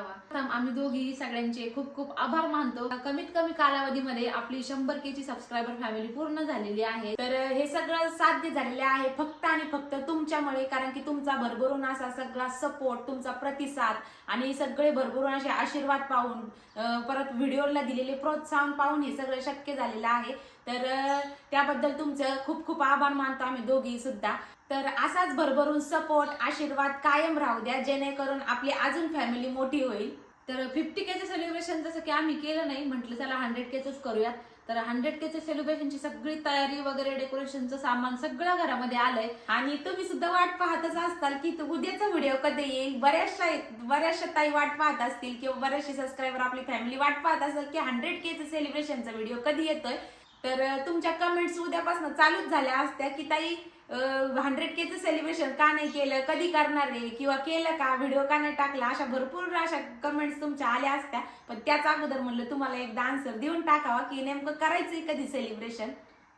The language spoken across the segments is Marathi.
करावा. आम्ही दोघी सगळ्यांचे खूप खूप आभार मानतो. कमीत कमी कालावधीमध्ये आपली शंभर के ची सबस्क्रायबर फॅमिली पूर्ण झालेली आहे. तर हे सगळं साध्य झालेले आहे. फक्त आणि फक्त तुमच्यामुळे कारण की तुमचा भरभरून असा सगळा सपोर्ट तुमचा प्रतिसाद आणि सगळे भरभरून असे आशीर्वाद पाहून परत व्हिडिओला दिलेले प्रोत्साहन पाहून हे सगळं शक्य झालेलं आहे. तर त्याबद्दल तुमचं खूप खूप आभार मानतो आम्ही दोघी सुद्धा. तर असाच भरभरून सपोर्ट आशीर्वाद कायम राहू द्या जेणेकरून आपली अजून फॅमिली मोठी होईल. तर फिफ्टी केचं सेलिब्रेशन जसं की आम्ही केलं नाही म्हटलं चला हंड्रेड केचंच करूयात. तर हंड्रेड केचं सेलिब्रेशनची सगळी तयारी वगैरे डेकोरेशनचं सामान सगळं घरामध्ये आलंय. आणि तुम्ही सुद्धा वाट पाहतच असताल की उद्याचा व्हिडिओ कधी येईल? बऱ्याचशा बऱ्याचशा ताई वाट पाहत असतील किंवा बऱ्याचशे सबस्क्रायबर आपली फॅमिली वाट पाहत असेल की हंड्रेड केचं सेलिब्रेशनचा व्हिडिओ कधी येतोय? तर तुमच्या कमेंट्स उद्यापासून चालूच झाल्या असत्या की ताई हंड्रेड केचं सेलिब्रेशन का नाही केलं? कधी करणार आहे? किंवा केलं का? व्हिडिओ का नाही टाकला? अशा भरपूर अशा कमेंट्स तुमच्या आल्या असत्या. पण त्याच अगोदर म्हणलं तुम्हाला एकदा आन्सर देऊन टाकावा की नेमकं करायचंय कधी सेलिब्रेशन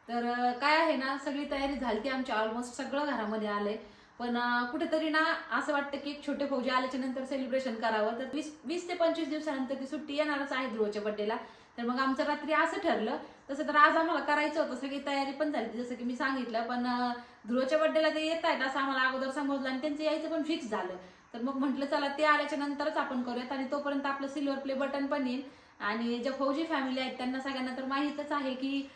तर काय आहे ना सगळी तयारी झाली ती आमच्या ऑलमोस्ट सगळं घरामध्ये आलंय. पण कुठेतरी ना असं वाटतं की छोटे फौजी आल्याच्यानंतर सेलिब्रेशन करावं. तर वीस वीस ते पंचवीस दिवसानंतर ती सुट्टी येणारच आहे ध्रुवच्या बड्डेला तर मग आमचं रात्री असं ठरलं तसं तर आज आम्हाला करायचं होतं. सगळी तयारी पण झाली जसं की मी सांगितलं पण ध्रुवच्या बड्डेला ते येत आहेत असं आम्हाला अगोदर समजलं आणि त्यांचं यायचं पण फिक्स झालं. तर मग म्हटलं चला ते आल्याच्या नंतरच आपण करूयात आणि तोपर्यंत आपलं सिल्वर प्ले बटन पण येईल. आणि ज्या फौजी फॅमिली आहेत त्यांना सगळ्यांना तर माहीतच आहे की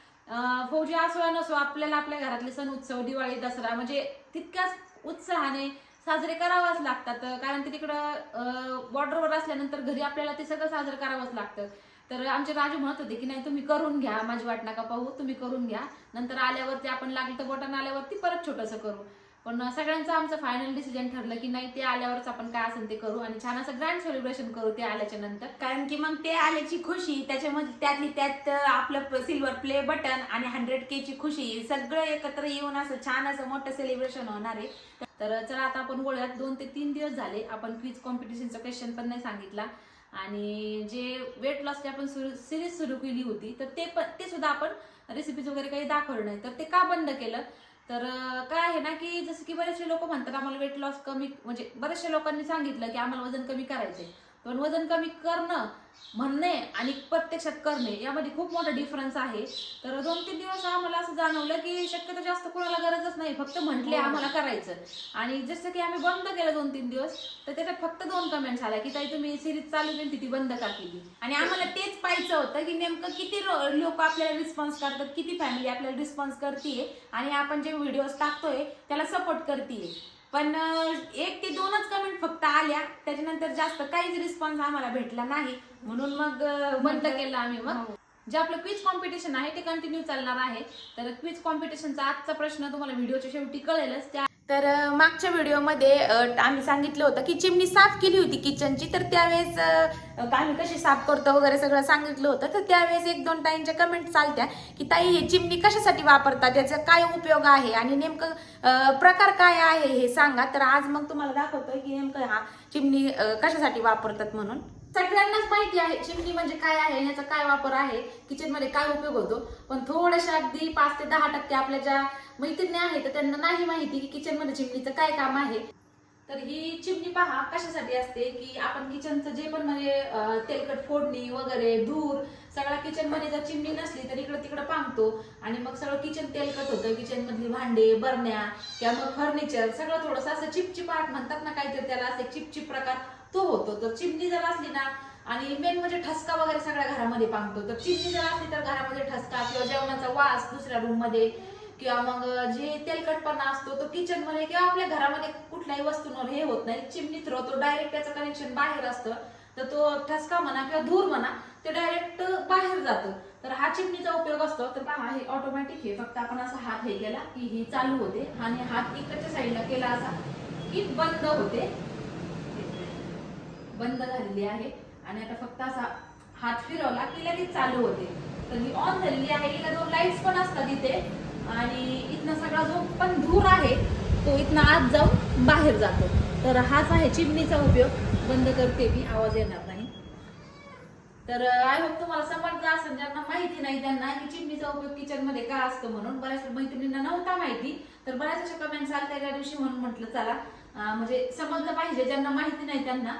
फौजी असो या नसो आपल्याला आपल्या घरातले सण उत्सव दिवाळी दसरा म्हणजे तितक्याच उत्साहाने साजरे करावाच लागतात. कारण ते तिकडं बॉर्डरवर असल्यानंतर घरी आपल्याला ते सगळं साजरं करावंच लागतं. तर आमचे राजू म्हणत होते की नाही तुम्ही करून घ्या माझी वाट नका पाहू तुम्ही करून घ्या. नंतर आल्यावरती आपण लागलं तर बटन आल्यावरती परत छोटंसं करू. पण सगळ्यांचं आमचं फायनल डिसिजन ठरलं की नाही ते आल्यावरच आपण काय असेल ते करू आणि छान असं ग्रँड सेलिब्रेशन करू ते आल्याच्यानंतर. कारण की मग ते आल्याची खुशी त्याच्यामध्ये त्यातली त्यात आपलं सिल्वर प्ले बटन आणि हंड्रेड के ची खुशी सगळं एकत्र येऊन असं छान असं मोठं सेलिब्रेशन होणार आहे. तर चला आता आपण बोलूयात. दोन ते तीन दिवस झाले आपण क्विज कॉम्पिटिशनचा क्वेश्चन पण नाही सांगितला. आणि जे वेट लॉसची आपण सिरीज सुरू केली होती तर ते पण ते सुद्धा आपण रेसिपीज वगैरे काही दाखवलं नाही. तर ते का बंद केलं? तर काय आहे ना की जसं की बरेचसे लोक म्हणतात आम्हाला वेट लॉस कमी म्हणजे बरेचशा लोकांनी सांगितलं की आम्हाला वजन कमी करायचे पण वजन कमी करणं म्हणणे आणि प्रत्यक्षात करणे यामध्ये खूप मोठा डिफरन्स आहे. तर दोन तीन दिवस आम्हाला असं जाणवलं की शक्यतो जास्त कोणाला गरजच नाही फक्त म्हटले आम्हाला करायचं. आणि जसं की आम्ही बंद केलं दोन तीन दिवस तर त्याच्यात फक्त दोन कमेंट्स आल्या की ताई तुम्ही सिरीज चालू केली ती बंद का केली? आणि आम्हाला तेच पाहायचं होतं की नेमकं किती लोक आपल्याला रिस्पॉन्स करतात किती फॅमिली आपल्याला रिस्पॉन्स करतीये आणि आपण जे व्हिडिओज टाकतोय त्याला सपोर्ट करतीये. पण एक ते दोनच कमेंट फक्त आल्या. त्याच्यानंतर जास्त काहीच रिस्पॉन्स आम्हाला भेटला नाही. म्हणून मग बंद केलं आम्ही मग. हो. जे आपलं क्विज कॉम्पिटिशन आहे ते कंटिन्यू चालणार आहे. तर क्विज कॉम्पिटिशनचा आजचा प्रश्न तुम्हाला व्हिडिओच्या शेवटी कळेलच. त्या तर मागच्या व्हिडिओमध्ये आम्ही सांगितलं होतं की चिमणी साफ केली होती किचनची तर त्यावेळेस आम्ही कशी साफ करतो वगैरे सगळं सांगितलं होतं. तर त्यावेळेस एक दोन ताईंच्या कमेंट चालत्या की ताई हे चिमणी कशासाठी वापरतात? त्याचा काय उपयोग आहे? आणि नेमकं प्रकार काय आहे हे सांगा. तर आज मग तुम्हाला दाखवतोय की नेमकं हा चिमणी कशासाठी वापरतात म्हणून. सगळ्यांनाच माहिती आहे चिमणी म्हणजे काय आहे याचा काय वापर आहे किचनमध्ये काय उपयोग होतो. पण थोड्याशा अगदी पाच ते दहा टक्के आपल्या ज्या मैत्रिणी आहेत तर त्यांना नाही माहिती की किचनमध्ये चिमणीचं काय काम आहे. तर ही चिमणी पहा कशासाठी असते की आपण किचनचं जे पण म्हणजे तेलकट फोडणी वगैरे धूर सगळा किचनमध्ये जर चिमणी नसली तर इकडं तिकडं पांगतो. आणि मग सगळं किचन तेलकट होतं किचनमधली भांडे बरण्या किंवा मग फर्निचर सगळं थोडंसं असं चिपचिपाट म्हणतात ना काहीतरी त्याला असे चिपचिप प्रकार. तो होतो. तर चिमणी जर असली ना आणि मेन म्हणजे ठसका वगैरे सगळ्या घरामध्ये पांगतो. तर चिमणी जर असली तर घरामध्ये ठसका किंवा जेवणाचा वास दुसऱ्या रूममध्ये किंवा मग जे तेलकटपणा असतो तो किचनमध्ये किंवा आपल्या घरामध्ये कुठल्याही वस्तूंवर हे होत नाही. चिमणी थ्रो तो डायरेक्ट त्याचं कनेक्शन बाहेर असतं. तर तो ठसका म्हणा किंवा धूर म्हणा ते डायरेक्ट बाहेर जातं. तर हा चिमणीचा उपयोग असतो. तर पहा हे ऑटोमॅटिक हे फक्त आपण असा हात हे केला की ही चालू होते आणि हात इकडच्या साईडला केला असा की बंद होते. बंद झालेली आहे. आणि आता फक्त असा हात फिरवला की लगेच चालू होते. तर ही ऑन झालेली आहे. हिला दोन लाईट्स पण असतात इथे. आणि इथनं सगळा जो पण धूर आहे तो इथनं आत जाऊन बाहेर जातो. तर हाच आहे चिमणीचा उपयोग. बंद करते मी. आवाज येणार नाही. तर uh, आय होप तुम्हाला समजलं असेल. ज्यांना माहिती नाही त्यांना की चिमणीचा उपयोग किचनमध्ये का असतो म्हणून. बऱ्याच मैत्रिणींना नव्हता माहिती. तर बऱ्याच अशा कमेंट्स आल्या त्या दिवशी म्हणून म्हटलं चला uh, म्हणजे समजलं पाहिजे. ज्यांना माहिती नाही त्यांना.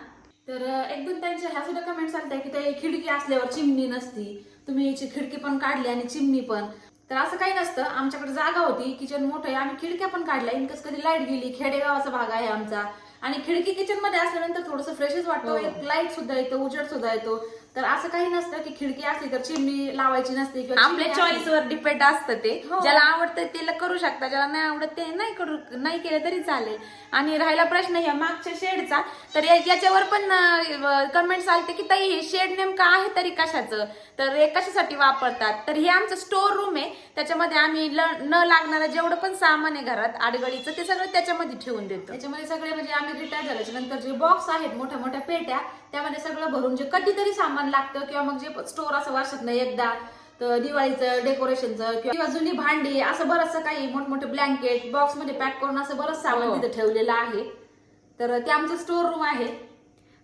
तर एक दोन त्यांच्या ह्या सुद्धा कमेंट्स आल्या की ते खिडकी असल्यावर चिमणी नसती. तुम्ही याची खिडकी पण काढली आणि चिमणी पण. तर असं काही नसतं. आमच्याकडे जागा होती. किचन मोठं आहे. आम्ही खिडक्या पण काढल्या. इनकस कधी लाइट गेली. खेडेगावाचा भाग आहे आमचा. आणि खिडकी किचनमध्ये असल्यानंतर थोडंसं फ्रेशच वाटतं. हो. एक लाइट सुद्धा येतो. उजेड सुद्धा येतो. तर असं काही नसतं की खिडकी असली तर चिमणी लावायची नसते किंवा आपल्या चिमणी असली- चॉईस वर डिपेंड असतं ते. हो. ज्याला आवडतं ते करू शकता ज्याला नाही आवडत ते नाही करू नाही केलं तरी चालेल. आणि राहिला प्रश्न ह्या मागच्या शेडचा तर या- याच्यावर पण कमेंट्स आलते की ताई हे शेड नेमकं आहे तरी कशाचं? तर हे कशासाठी वापरतात? तर हे आमचं स्टोर रूम आहे. त्याच्यामध्ये आम्ही ल- न लागणारं जेवढं पण सामान आहे घरात आडगळीचं ते सगळं त्याच्यामध्ये ठेवून देतो. त्याच्यामध्ये सगळे म्हणजे आम्ही रिटायर झाल्याच्यानंतर जे बॉक्स आहेत मोठ्या मोठ्या पेट्या त्यामध्ये सगळं भरून जे कधीतरी सामान लागतं किंवा मग जे स्टोर असं वर्षात नाही एकदा तर दिवाळीचं डेकोरेशनचं किंवा जुनी भांडी असं बरंचसं काही मोठमोठे ब्लँकेट बॉक्समध्ये पॅक करून असं बरंच सामान हो. तिथे ठेवलेलं आहे. तर ते आमचं स्टोर रूम आहे.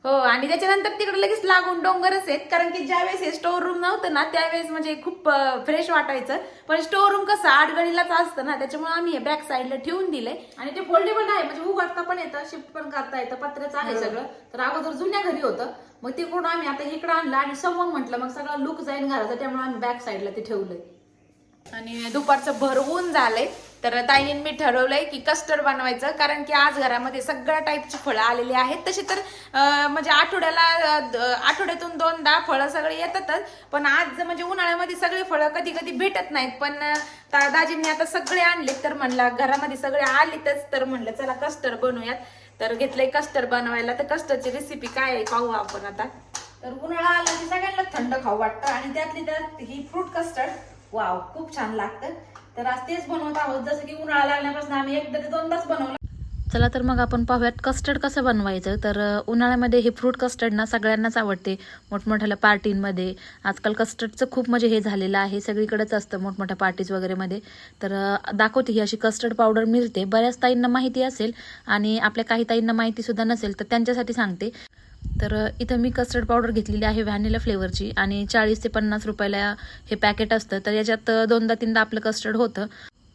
हो आणि त्याच्यानंतर तिकडे लगेच लागून डोंगरच आहेत. कारण की ज्यावेळेस हे स्टोर रूम नव्हतं ना त्यावेळेस म्हणजे खूप फ्रेश वाटायचं. पण स्टोर रूम कसं आडगडीलाच असतं ना त्याच्यामुळे आम्ही हे बॅक साईडला ठेवून दिलंय. आणि ते फोल्डेबल आहे म्हणजे उघडता पण येतं शिफ्ट पण करता येतं पत्र्याचं आहे. सगळं. तर अगोदर जुन्या घरी होतं. मग तिकडून आम्ही आता इकडं आणलं आणि समोर म्हटलं मग सगळं लुक जाईल घराचा त्यामुळे आम्ही बॅक साईडला ते ठेवलंय. आणि दुपारचं भरवून झालंय. तर ताईने मी ठरवलंय की कस्टर्ड बनवायचं कारण की आज घरामध्ये सगळ्या टाईपची फळं आलेली आहेत. तशी तर म्हणजे आठवड्याला आठवड्यातून दोनदा फळं सगळे येतातच. पण आज म्हणजे उन्हाळ्यामध्ये सगळे फळं कधी कधी भेटत नाहीत. पण दाजींनी आता सगळे आणले तर म्हणलं घरामध्ये सगळे आलेतच तर म्हणलं चला कस्टर्ड बनवूयात. तर घेतलंय कस्टर्ड बनवायला. तर कस्टर्डची रेसिपी काय आहे पाहू आपण आता. तर उन्हाळा आला की सगळ्यांना थंड खाऊ वाटतं. आणि त्यातली त्यात ही फ्रूट कस्टर्ड वाव खूप छान लागतं. तर आज तेच बनवत आहोत. जसं की उन्हाळा लागल्यापासून आम्ही एकदा ते दोनदाच बनवलं. चला तर मग आपण पाहूयात कस्टर्ड कसं बनवायचं. तर उन्हाळ्यामध्ये हे फ्रूट कस्टर्ड ना सगळ्यांनाच आवडते मोठमोठ्या पार्टींमध्ये. आजकाल कस्टर्डचं खूप म्हणजे हे झालेलं आहे. सगळीकडेच असतं मोठमोठ्या पार्टीज वगैरेमध्ये तर दाखवते ही अशी कस्टर्ड पावडर मिळते. बऱ्याच ताईंना माहिती असेल आणि आपल्या काही ताईंना माहितीसुद्धा नसेल तर त्यांच्यासाठी सांगते. तर इथं मी कस्टर्ड पावडर घेतलेली आहे व्हॅनिला फ्लेवरची आणि चाळीस ते पन्नास रुपयाला हे पॅकेट असतं. तर याच्यात दोनदा तीनदा आपलं कस्टर्ड होतं.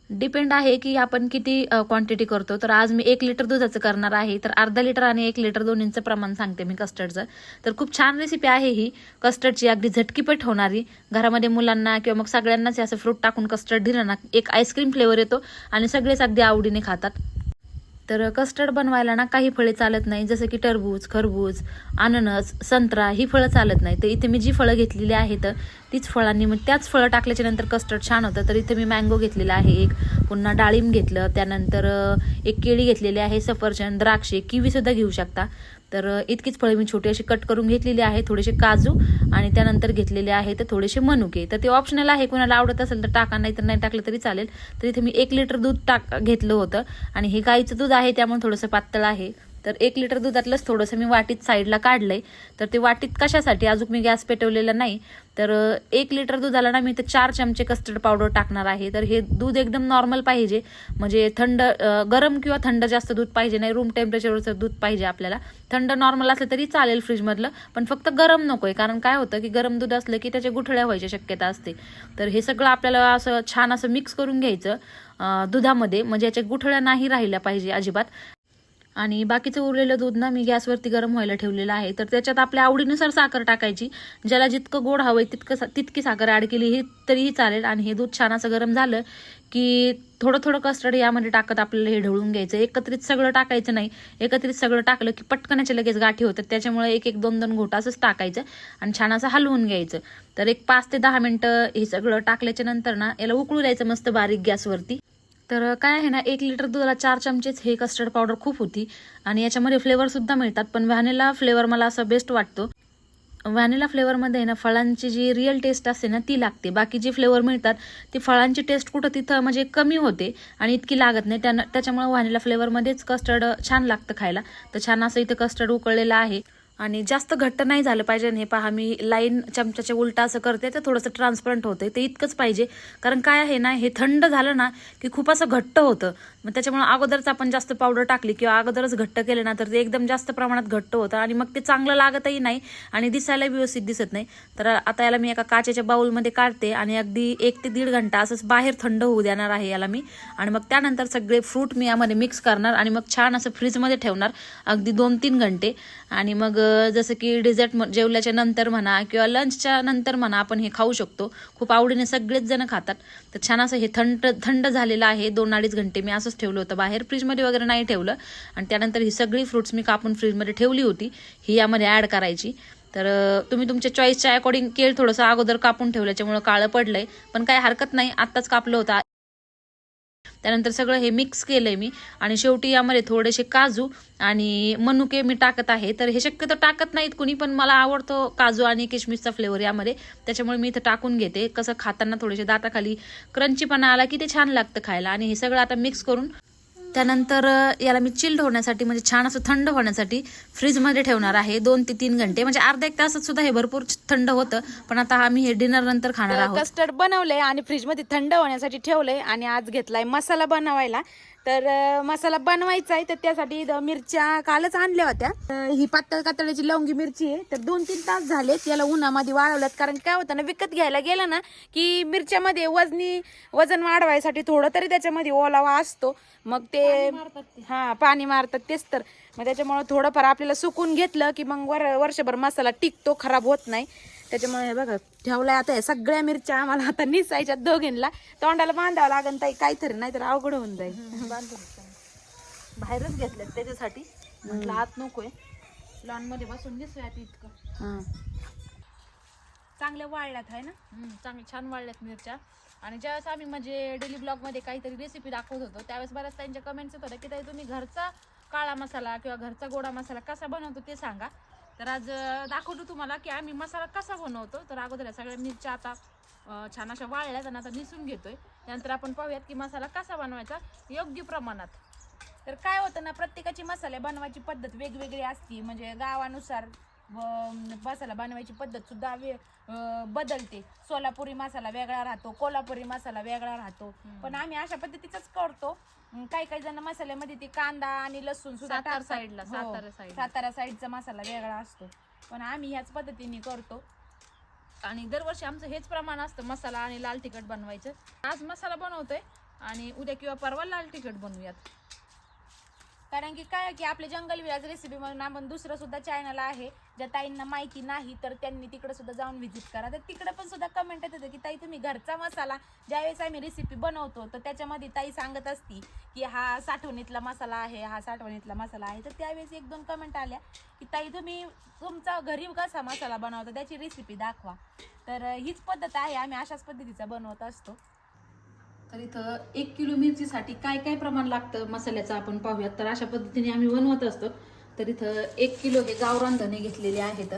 डिपेंड आहे की आपण किती क्वांटिटी करतो. तर आज मी एक लिटर दुधाचं करणार आहे. तर अर्धा लिटर आणि एक लिटर दोन्हींचं प्रमाण सांगते मी कस्टर्डचं तर खूप छान रेसिपी आहे ही. कस्टर्डची अगदी झटकीपट होणारी. घरामध्ये मुलांना किंवा मग सगळ्यांनाच असं फ्रूट टाकून कस्टर्ड दिलं ना एक आईस्क्रीम फ्लेवर येतो आणि सगळेच अगदी आवडीने खातात. तर कस्टर्ड बनवायला ना काही फळे चालत नाही जसं की टरबूज खरबूज अननस संत्रा ही फळं चालत नाही. तर इथे मी जी फळं घेतलेली आहेत तीच फळांनी मग त्याच फळं टाकल्याच्या नंतर कस्टर्ड छान होतं. तर इथे मी मँगो घेतलेला आहे एक. पुन्हा डाळिंब घेतलं. त्यानंतर एक केळी घेतलेली आहे सफरचंद द्राक्षे किवीसुद्धा घेऊ शकता. तर इतकीच फळं मी छोटी अशी कट करून घेतलेली आहे थोडेसे काजू आणि त्यानंतर घेतलेले आहे तर थोडेसे मनुके. तर ते ऑप्शनल आहे कोणाला आवडत असेल तर टाका नाही तर नाही टाकलं तरी चालेल. तर इथे मी एक लिटर दूध टाक घेतलं होतं आणि हे गाईचं दूध आहे त्यामुळे थोडंसं पातळ आहे. तर एक लिटर दुधातलंच थोडंसं मी वाटीत साईडला काढलं आहे तर ते वाटीत कशासाठी? अजून मी गॅस पेटवलेला नाही. तर एक लिटर दुधाला ना मी ते चार चमचे कस्टर्ड पावडर टाकणार आहे. तर हे दूध एकदम नॉर्मल पाहिजे. म्हणजे थंड गरम किंवा थंड जास्त दूध पाहिजे नाही. रूम टेम्परेचरवरचं दूध पाहिजे आपल्याला. थंड नॉर्मल असलं तरी चालेल फ्रीजमधलं पण फक्त गरम नको आहे कारण काय होतं की गरम दूध असलं की त्याच्या गुठळ्या व्हायची शक्यता असते. तर हे सगळं आपल्याला असं छान असं मिक्स करून घ्यायचं दुधामध्ये. म्हणजे याच्या गुठळ्या नाही राहिल्या पाहिजे अजिबात. आणि बाकीचं उरलेलं दूध ना मी गॅसवरती गरम व्हायला ठेवलेलं आहे. तर त्याच्यात आपल्या आवडीनुसार साखर टाकायची. ज्याला जितकं गोड हवंय तितकं तितकी साखर ॲड केली ही तरीही चालेल. आणि हे दूध छान असं गरम झालं की थोडं थोडं कस्टर्ड यामध्ये टाकत आपल्याला हे ढवळून घ्यायचं. एकत्रित सगळं टाकायचं नाही. एकत्रित सगळं टाकलं की पटकनाच्या लगेच गाठी होतात. त्याच्यामुळे एक एक दोन दोन घोटा असंच टाकायचं आणि छान असं हलवून घ्यायचं. तर एक पाच ते दहा मिनटं हे सगळं टाकल्याच्या नंतर ना याला उकळू द्यायचं मस्त बारीक गॅसवरती. तर काय आहे ना एक लिटर दुधाला चार चमचेच हे कस्टर्ड पावडर खूप होती. आणि याच्यामध्ये फ्लेवर सुद्धा मिळतात पण व्हॅनिला फ्लेवर मला असं बेस्ट वाटतो. व्हॅनिला फ्लेवरमध्ये ना फळांची जी रिअल टेस्ट असते ना ती लागते. बाकी जी फ्लेवर मिळतात ती फळांची टेस्ट कुठं तिथं म्हणजे कमी होते आणि इतकी लागत नाही. त्यानं त्याच्यामुळे व्हॅनिला फ्लेवरमध्येच कस्टर्ड छान लागतं खायला. तर छान असं इथं कस्टर्ड उकळलेलं आहे. आणि जास्त घट्ट नाही झालं पाहिजे. आणि हे पहा मी लाईन चमच्याच्या उलटा असं करते तर थोडंसं ट्रान्सपरंट होतं ते इतकंच पाहिजे. कारण काय आहे ना हे थंड झालं ना की खूप असं घट्ट होतं. मग त्याच्यामुळे अगोदरच आपण जास्त पावडर टाकली किंवा अगोदरच घट्ट केलं ना तर ते एकदम जास्त प्रमाणात घट्ट होतं. आणि मग ते चांगलं लागतही नाही आणि दिसायला व्यवस्थित दिसत नाही. तर आता याला मी एका काचेच्या बाऊलमध्ये काढते आणि अगदी एक ते दीड घंटा असंच बाहेर थंड होऊ देणार आहे याला मी. आणि मग त्यानंतर सगळे फ्रूट मी यामध्ये मिक्स करणार आणि मग छान असं फ्रीजमध्ये ठेवणार. अगदी दोन तीन घंटे. आणि मग जसं की डेझर्ट जेवल्याच्या नंतर म्हणा किंवा लंचच्या नंतर म्हणा आपण हे खाऊ शकतो. खूप आवडीने सगळेच जण खातात. तर छान असं हे थंड थंड झालेलं आहे दोन अडीच घंटे. मी असंच ठेवलं होतं बाहेर. फ्रीजमध्ये वगैरे नाही ठेवलं. आणि त्यानंतर ही सगळी फ्रुट्स मी कापून फ्रीजमध्ये ठेवली होती. ही यामध्ये ॲड करायची. तर तुम्ही तुमच्या चॉईसच्या अकॉर्डिंग केळ थोडंसं अगोदर कापून ठेवल्याच्यामुळं काळं पडलंय. पण काही हरकत नाही. आत्ताच कापलं होतं. त्यानंतर सगळं हे मिक्स केलंय मी. आणि शेवटी यामध्ये थोडेसे काजू आणि मनुके मी टाकत आहे. तर हे शक्यतो टाकत नाहीत कुणी पण मला आवडतो काजू आणि किशमिशचा फ्लेवर यामध्ये. त्याच्यामुळे मी इथं टाकून घेते. कसं खाताना थोडेसे दाताखाली क्रंचीपणा आला की ते छान लागतं खायला. आणि हे सगळं आता मिक्स करून त्यानंतर याला मी चिल्ड होण्यासाठी म्हणजे छान असं थंड होण्यासाठी फ्रीजमध्ये ठेवणार आहे. दोन ते तीन घंटे. म्हणजे अर्धा एक तासात सुद्धा हे भरपूर थंड होतं. पण आता आम्ही हे डिनर नंतर खाणार आहोत. कस्टर्ड बनवलंय आणि फ्रीजमध्ये थंड होण्यासाठी ठेवलंय आणि आज घेतलाय मसाला बनवायला. तर मसाला बनवायचा आहे तर त्यासाठी मिरच्या कालच आणल्या होत्या. ही पातळ कातळीची लवंगी मिरची आहे तर दोन तीन तास झालेत याला उन्हामध्ये वाळवल्यात. कारण काय होतं ना विकत घ्यायला गेलं ना की मिरच्यामध्ये वजनी वजन वाढवायसाठी थोडं तरी त्याच्यामध्ये ओलावा असतो. मग ते. हा पाणी मारतात तेच तर. मग त्याच्यामुळे थोडंफार आपल्याला सुकून घेतलं की मग वर वर्षभर मसाला टिकतो खराब होत नाही. त्याच्यामुळे हे बघा ठेवलाय आता हे सगळ्या मिरच्या आम्हाला आता निसायच्या दोघींना. तोंडाला बांधावं लागेल ताई काहीतरी नाही तर अवघड होऊन जाईल. बाहेरच घेतल्यात त्याच्यासाठी. म्हटलं आत नकोय. लॉनमध्ये बसून दिसूयात इतकं. हा. चांगल्या वाळल्यात आहे ना? हम्म, चांगले छान वाढल्यात मिरच्या. आणि ज्यावेळेस आम्ही म्हणजे डेली ब्लॉगमध्ये काहीतरी रेसिपी दाखवत होतो त्यावेळेस बऱ्याच त्यांच्या कमेंट्स येत होत्या की ताई तुम्ही घरचा काळा मसाला किंवा घरचा गोडा मसाला कसा बनवतो ते सांगा. तर आज दाखवतो तुम्हाला की आम्ही मसाला कसा बनवतो. तर अगोदर या सगळ्या मिरच्या आता छान अशा वाळल्यात आणि आता निसून घेतोय. त्यानंतर आपण पाहूयात की मसाला कसा बनवायचा योग्य प्रमाणात. तर काय होतं ना प्रत्येकाची मसाले बनवायची पद्धत वेगवेगळी असती. म्हणजे गावानुसार मसाला बनवायची पद्धत सुद्धा वे बदलते. सोलापुरी मसाला वेगळा राहतो कोल्हापुरी मसाला वेगळा राहतो. पण आम्ही अशा पद्धतीचाच करतो. काही काही जण मसाल्यामध्ये ते कांदा आणि लसूण सुद्धा सातारा टाकतात. साईडला, हो, सातारा साईडला. सातारा साईडचा मसाला वेगळा असतो पण आम्ही ह्याच पद्धतीने करतो आणि दरवर्षी आमचं हेच प्रमाण असतं मसाला आणि लाल तिखट बनवायचं आज मसाला बनवतोय आणि उद्या किंवा परवा लाल तिखट बनवूयात कारण की काय की आपले जंगल विराज रेसिपी म्हणून आपण दुसरं सुद्धा चॅनल आहे ज्या ताईंना माहिती नाही तर त्यांनी तिकडे सुद्धा जाऊन व्हिजिट करा. तर तिकडे पण सुद्धा कमेंट येत होते की ताई तुम्ही घरचा मसाला ज्यावेळेस आम्ही रेसिपी बनवतो तर त्याच्यामध्ये ताई सांगत असती की हा साठवणीतला मसाला आहे हा साठवणीतला मसाला आहे. तर त्यावेळेस एक दोन कमेंट आल्या की ताई तुम्ही तुमचा घरी कसा मसाला बनवता? त्याची रेसिपी दाखवा. तर हीच पद्धत आहे. आम्ही अशाच पद्धतीचा बनवत असतो. तर इथं एक किलो मिरचीसाठी काय काय प्रमाण लागतं मसाल्याचं आपण पाहूयात. तर अशा पद्धतीने आम्ही बनवत असतो. तर इथं एक किलो हे गावरान धने घेतलेले आहेत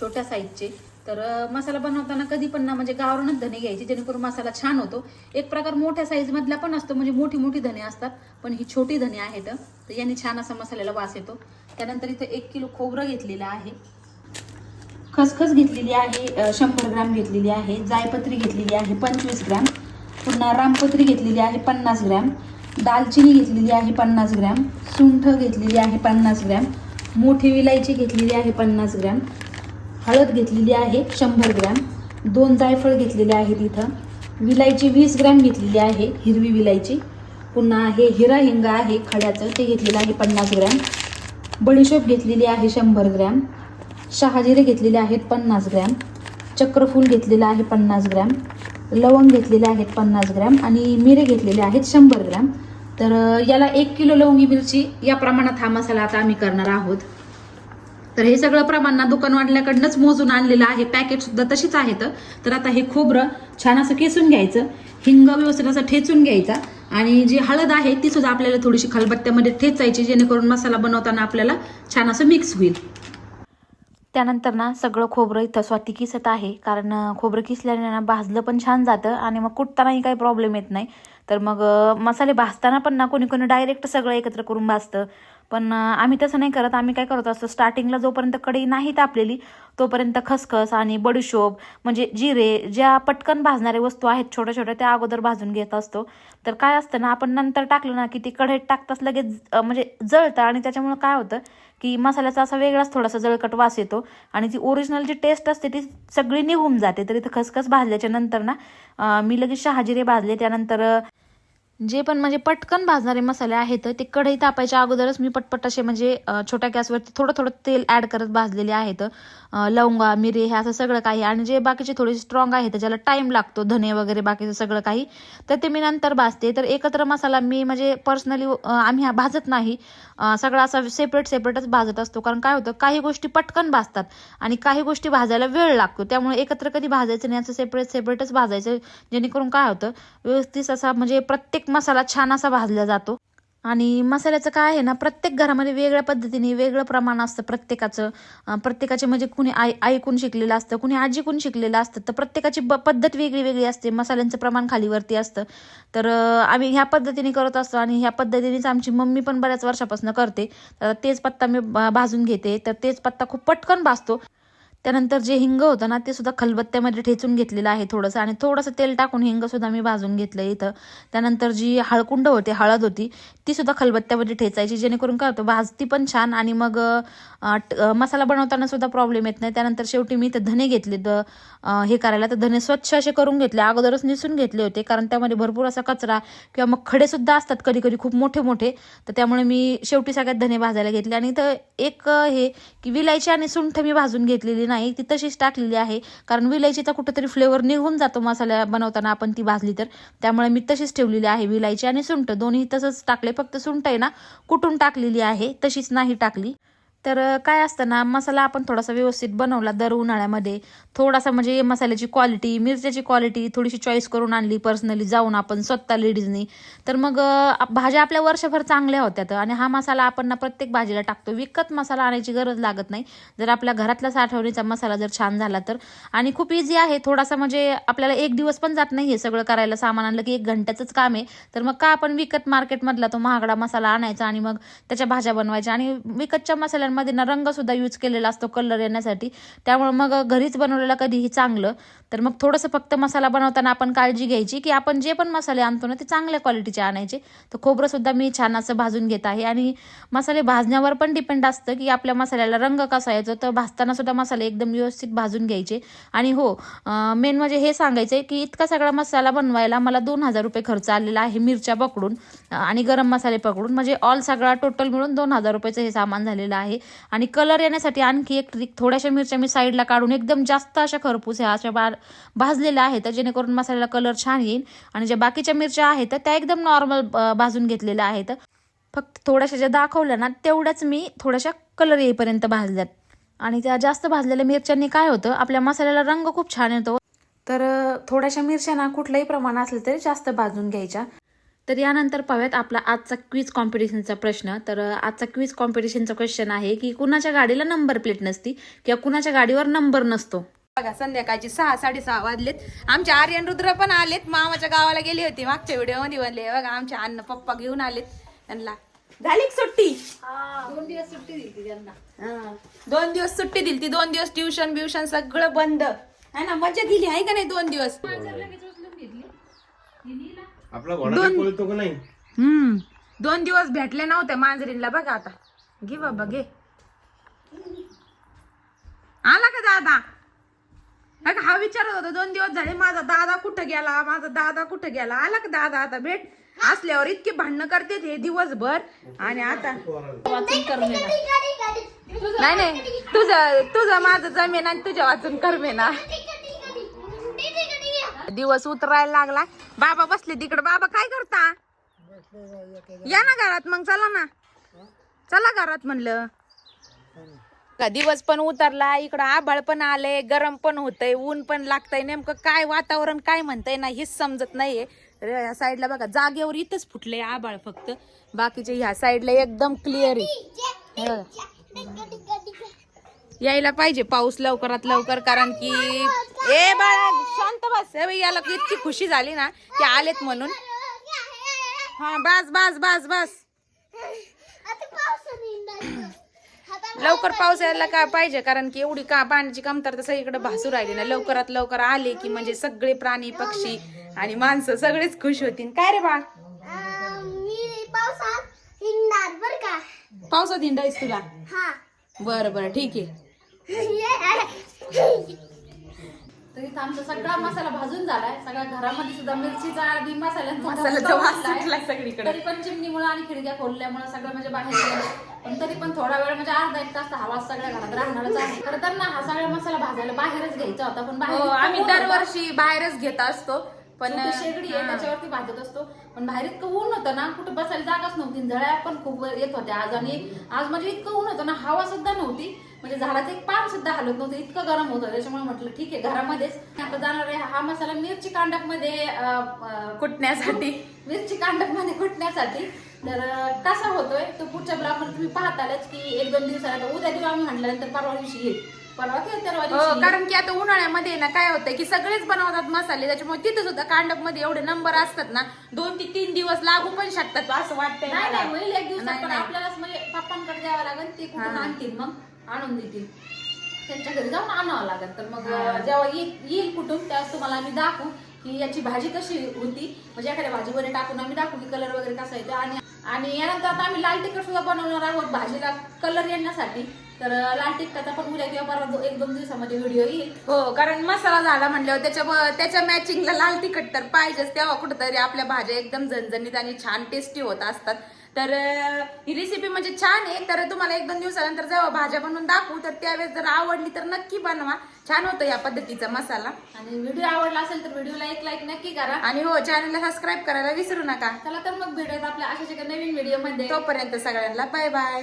छोट्या साईजचे. तर मसाला बनवताना कधी पण ना म्हणजे गावरानच धने घ्यायचे जेणेकरून मसाला छान होतो. एक प्रकार मोठ्या साईजमधला पण असतो म्हणजे मोठी मोठी धने असतात पण ही छोटी धने आहेत. तर यांनी छान असा मसाल्याला वास येतो. त्यानंतर इथं एक किलो खोबरं घेतलेलं आहे. खसखस घेतलेली आहे शंभर ग्रॅम घेतलेली आहे जायपत्री घेतलेली आहे पंचवीस ग्रॅम. पुन्हा रामपत्री घेतलेली आहे पन्नास ग्रॅम दालचिनी घेतलेली आहे पन्नास ग्रॅम सुंठ घेतलेली आहे पन्नास ग्रॅम मोठी विलायची घेतलेली आहे पन्नास ग्रॅम हळद घेतलेली आहे शंभर ग्रॅम दोन जायफळ घेतलेले आहेत इथं विलायची वीस ग्रॅम घेतलेली आहे हिरवी विलायची पुन्हा हे हिरा हिंग आहे खड्याचं ते घेतलेलं आहे पन्नास ग्रॅम बडीशोप घेतलेली आहे शंभर ग्रॅम शहाजिरे घेतलेले आहेत पन्नास ग्रॅम चक्रफूल घेतलेलं आहे पन्नास ग्रॅम लवंग घेतलेले आहेत पन्नास ग्रॅम आणि मिरे घेतलेले आहेत शंभर ग्रॅम. तर याला एक किलो लवंगी मिरची या प्रमाणात हा मसाला आता आम्ही करणार आहोत. तर हे सगळं प्रमाण ना दुकानवाल्याकडनंच मोजून आणलेलं आहे. पॅकेट सुद्धा तशीच आहेत. तर आता हे खोबरं छान असं केसून घ्यायचं. हिंग व्यवस्थित असं ठेचून घ्यायचा. आणि जी हळद आहे ती सुद्धा आपल्याला थोडीशी खलबत्त्यामध्ये ठेचायची जेणेकरून मसाला बनवताना आपल्याला छान असं मिक्स होईल. त्यानंतर ना सगळं खोबरं इथं स्वाती किसत आहे. कारण खोबरं किसल्याने ना भाजलं पण छान जातं आणि मग कुटतानाही काही प्रॉब्लेम येत नाही. तर मग मसाले भाजताना पण ना कोणी कोणी डायरेक्ट सगळं एकत्र करून भाजतं. पण आम्ही तसं नाही करत. आम्ही काय करत असतो स्टार्टिंगला जोपर्यंत कढई नाही तापलेली तोपर्यंत खसखस आणि बडीशोप म्हणजे जिरे ज्या पटकन भाजणाऱ्या वस्तू आहेत छोट्या छोट्या त्या अगोदर भाजून घेत असतो. तर काय असतं ना आपण नंतर टाकलं ना की ती कढईत टाकताच लगेच म्हणजे जळतं आणि त्याच्यामुळं काय होतं की मसाल्याचा असा वेगळाच थोडासा जळकट वास येतो आणि ती ओरिजिनल जी टेस्ट असते ती सगळी निघून जाते. तर इथं खसखस भाजल्याच्या नंतर ना मी लगेच शहाजिरे भाजले. त्यानंतर जे पण म्हणजे पटकन भाजणारे मसाले आहेत ते कढई तापायच्या अगोदरच मी पटपट असे म्हणजे छोट्या गॅसवरती थोडं थोडं तेल ॲड करत भाजलेले आहेत. लवंगा मिरे हे असं सगळं काही आणि जे बाकीचे थोडे स्ट्रॉंग आहेत ज्याला टाईम लागतो धने वगैरे बाकीचं सगळं काही तर ते मी नंतर भाजते. तर एकत्र मसाला मी म्हणजे पर्सनली आम्ही हा भाजत नाही. सगळा सगळं असं सेपरेट सेपरेटच भाजत असतो. कारण काय होतं काही गोष्टी पटकन भाजतात आणि काही गोष्टी भाजायला वेळ लागतो. त्यामुळे एकत्र कधी भाजायचं नाही असं सेपरेट सेपरेटच भाजायचं. जेणेकरून काय होतं व्यवस्थित असा म्हणजे प्रत्येक मसाला छान असा भाजला जातो. आणि मसाल्याचं काय आहे ना प्रत्येक घरामध्ये वेगळ्या पद्धतीने वेगळं प्रमाण असतं प्रत्येकाचं. प्रत्येकाचे म्हणजे कुणी आई ऐकून शिकलेलं असतं कुणी आजीकून शिकलेलं असतं तर प्रत्येकाची ब पद्धत वेगळी वेगळी असते मसाल्यांचं प्रमाण खालीवरती असतं. तर आम्ही ह्या पद्धतीने करत असतो आणि ह्या पद्धतीनेच आमची मम्मी पण बऱ्याच वर्षापासून करते. तर तेच पत्ता मी भाजून घेते तर तेच पत्ता खूप पटकन भाजतो. त्यानंतर जे हिंग होतं ना ते सुद्धा खलबत्त्यामध्ये ठेचून घेतलेलं आहे थोडंसं. आणि थोडंसं तेल टाकून हिंग सुद्धा मी भाजून घेतलं इथं. त्यानंतर जी हळकुंड होती हळद होती ती सुद्धा खलबत्त्यामध्ये ठेचायची. जेणेकरून काय होतं भाजती पण छान आणि मग मसाला बनवताना सुद्धा प्रॉब्लेम येत नाही. त्यानंतर शेवटी मी इथं धने घेतले. द हे करायला तर धने स्वच्छ असे करून घेतले. अगोदरच निसून घेतले होते कारण त्यामध्ये भरपूर असा कचरा किंवा मग खडेसुद्धा असतात कधी कधी खूप मोठे मोठे. तर त्यामुळे मी शेवटी सगळ्यात धने भाजायला घेतले. आणि इथं एक हे की विलायची आणि सुंठ मी भाजून घेतलेली नाही ती तशीच टाकलेली आहे. कारण विलायचीचा कुठंतरी फ्लेवर निघून जातो मसाला बनवताना आपण ती भाजली तर. त्यामुळे मी तशीच ठेवलेली आहे विलायची आणि सुंठ. दोन्ही तसंच टाकले. फक्त सुंट आहे ना कुठून टाकलेली आहे तशीच नाही टाकली. तर काय असतं ना मसाला आपण थोडासा व्यवस्थित बनवला दर उन्हाळ्यामध्ये थोडासा म्हणजे मसाल्याची क्वालिटी मिरच्याची क्वालिटी थोडीशी चॉईस करून आणली पर्सनली जाऊन आपण स्वतः लेडीजनी तर मग भाज्या आपल्या वर्षभर चांगल्या होत्यात आणि हा मसाला आपण ना प्रत्येक भाजीला टाकतो. विकत मसाला आणायची गरज लागत नाही. जर आपल्या घरातला साठवणीचा मसाला जर छान झाला तर आणि खूप इझी आहे. थोडासा म्हणजे आपल्याला एक दिवस पण जात नाही हे सगळं करायला. सामान आणलं की एक घंट्याचंच काम आहे. तर मग का आपण विकत मार्केटमधला तो महागडा मसाला आणायचा आणि मग त्याच्या भाज्या बनवायच्या आणि विकतच्या मसाल्यांमध्ये ना रंगसुद्धा यूज केलेला असतो कलर येण्यासाठी. त्यामुळे मग घरीच बनवलेलं कधीही चांगलं. तर मग थोडंसं फक्त मसाला बनवताना आपण काळजी घ्यायची की आपण जे पण मसाले आणतो ना ते चांगल्या क्वालिटीचे आणायचे. तर खोबरंसुद्धा मी छान असं भाजून घेत आहे. आणि मसाले भाजण्यावर पण डिपेंड असतं की आपल्या मसाल्याला रंग कसा यायचो तर भाजताना सुद्धा मसाले एकदम व्यवस्थित भाजून घ्यायचे. आणि हो मेन म्हणजे हे सांगायचं आहे की इतका सगळा मसाला बनवायला मला दोन हजार रुपये खर्च आलेला आहे मिरच्या पकडून आणि गरम मसाले पकडून. म्हणजे ऑल सगळा टोटल मिळून दोन हजार रुपयाचं हे सामान झालेलं आहे. आणि कलर येण्यासाठी आणखी एक ट्रिक थोड्याशा मिरच्या मी साईडला काढून एकदम जास्त अशा खरपूस ह्या अशा बा भाजलेल्या आहेत जेणेकरून मसाल्याला कलर छान येईल. आणि ज्या बाकीच्या मिरच्या आहेत त्या एकदम नॉर्मल भाजून घेतलेल्या आहेत. फक्त थोड्याशा ज्या दाखवल्या ना तेवढ्याच मी थोड्याशा कलर येईपर्यंत भाजल्यात. आणि त्या जास्त भाजलेल्या मिरच्यांनी काय होतं आपल्या मसाल्याला रंग खूप छान येतो. तर थोड्याशा मिरच्या ना कुठलंही प्रमाण असलं तरी जास्त भाजून घ्यायच्या. तर यानंतर पाहूयात आपला आजचा क्विज कॉम्पिटिशनचा प्रश्न. तर आजचा क्विज कॉम्पिटिशनचा क्वेश्चन आहे की कुणाच्या गाडीला नंबर प्लेट नसती किंवा कुणाच्या गाडीवर नंबर नसतो. बघा संध्याकाळची सहा साडेसहा वाजलेत. आमचे आर्यन रुद्र पण आलेत. मामाच्या गावाला गेली होती. मागच्या व्हिडिओमध्ये बनले बघा आमचे अन्न पप्पा घेऊन आलेत. त्यांना झाली का सुट्टी? दोन दिवस सुट्टी दिली त्यांना. हा. दोन दिवस सुट्टी दिली ती. दोन दिवस ट्युशन ब्युशन सगळं बंद. है ना? मजा दिली आहे का नाही दोन दिवस? आपला घोडा काही पळतो का नाही? हम्म. दोन दिवस भेटले नव्हते मांजरीला बघा आता. घे बाबा घे. आला का दादा? बघा हा विचारत होता दोन दिवस झाले माझा दादा कुठं गेला? माझा दादा कुठं गेला? आला का दादा आता भेट? असल्यावर इतके भांडणं करते हे दिवसभर. आणि आता नाही नाही. तुझं तुझं माझं जमेन आणि तुझ्या वाचून करमेना. दिवस उतरायला लागला. बाबा बसले तिकडे बाबा काय करता या ना घरात मग चला ना चला घरात म्हणलं का दिवस पण उतरला इकडं आभाळ पण आले गरम पण होतंय ऊन पण लागतंय नेमकं काय वातावरण काय म्हणतंय ना हेच समजत नाहीये ह्या साईडला बघा जागेवर इथंच फुटले आभाळ फक्त बाकीचे ह्या साईडला एकदम क्लिअर आहे हे. यायला पाहिजे पाऊस लवकरात लवकर कारण की ए बाळा शांत बस. याला इतकी खुशी झाली ना की आलेत म्हणून. हा बस बस बस बस. लवकर पाऊस यायला काय पाहिजे? कारण की एवढी का पाण्याची कमतरता सगळीकडे भासू राहिली ना. लवकरात लवकर आले की म्हणजे सगळे प्राणी पक्षी आणि माणसं सगळेच खुश होतील. काय रे बा मी पावसात का? हिंडायच तुला? बरं बरं ठीक आहे. तर इथं आमचा सगळा मसाला भाजून झालाय सगळ्या घरामध्ये सुद्धा मिरचीचा आणि मसाल्यांचा वास उडलाय. सुटला सगळीकडे. तरी पण चिमणीमुळे आणि खिडक्या खोलल्यामुळे सगळं म्हणजे बाहेर गेलं पण तरी पण थोडा वेळ म्हणजे अर्धा एक तास हा वास सगळ्या घरात राहणारच आहे खरं तर ना हा सगळा मसाला भाजायला बाहेरच घ्यायचा होता पण बाहेर हो आम्ही. दरवर्षी बाहेरच घेत असतो पण शेगडी आहे. त्याच्यावरती भाजत असतो. पण बाहेर इतकं ऊन होतं ना कुठं बसायला जागाच नव्हती. झळ्या पण खूप येत होत्या आज. आणि आज म्हणजे इतकं ऊन होतं ना हवा सुद्धा नव्हती. म्हणजे झाडाचं एक पान सुद्धा हलत नव्हतं. इतकं गरम होतं. त्याच्यामुळे म्हटलं ठीक आहे घरामध्येच. आता जाणार आहे हा मसाला मिरची कांडपमध्ये कुटण्यासाठी. मिरची कांडपमध्ये कुटण्यासाठी. तर कसा होतोय तो पुढच्या ब्लॉगमध्ये तुम्ही पाहतालच की एक दोन दिवसाला उद्या दिवस आम्ही म्हटल्यानंतर परवा दिवशी येईल. परवा हो येईल. कारण की आता उन्हाळ्यामध्ये ना काय होतं की सगळेच बनवतात मसाले त्याच्यामुळे तिथे सुद्धा कांडपमध्ये एवढे नंबर असतात ना दोन ते तीन दिवस लागू पण शकतात. असं वाटतंय नाही मला. नाही होईल एक दिवसात नाही, पण नाही. आपल्यालाच म्हणजे पप्पांकडे द्यावं लागेल ते कुठून हा. आणतील मग? आणून देतील. त्यांच्या घरी जाऊन आणावं लागेल. तर मग जेव्हा ये- येईल कुठून त्यावेळेस तुम्हाला आम्ही दाखवू की याची भाजी कशी होती. म्हणजे एखाद्या भाजीमध्ये टाकून आम्ही दाखवू की कलर वगैरे कसा येतो आणि आणि यानंतर आता आम्ही लाल तिखट सुद्धा बनवणार आहोत भाजीला. कलर येण्यासाठी. तर लाल तिखटाचा पण उद्या किंवा परवा एक दोन दिवसामध्ये व्हिडिओ येईल. हो कारण मसाला झाला म्हणल्यावर त्याच्या त्याच्या मॅचिंगला लाल तिखट तर पाहिजेच. तेव्हा कुठंतरी आपल्या भाज्या एकदम झणझणीत आणि छान टेस्टी होत असतात. तर ही रेसिपी म्हणजे छान आहे. तर तुम्हाला एक दोन दिवसानंतर जेव्हा भाज्या बनवून दाखवू तर त्यावेळेस जर आवडली तर नक्की बनवा. छान होतं या पद्धतीचा मसाला. आणि व्हिडिओ आवडला असेल तर व्हिडिओला एक लाईक नक्की करा. आणि हो चॅनलला सबस्क्राईब करायला विसरू नका. चला तर मग भेटूयात आपल्या अशाच एका नवीन व्हिडिओमध्ये. तोपर्यंत सगळ्यांना बाय बाय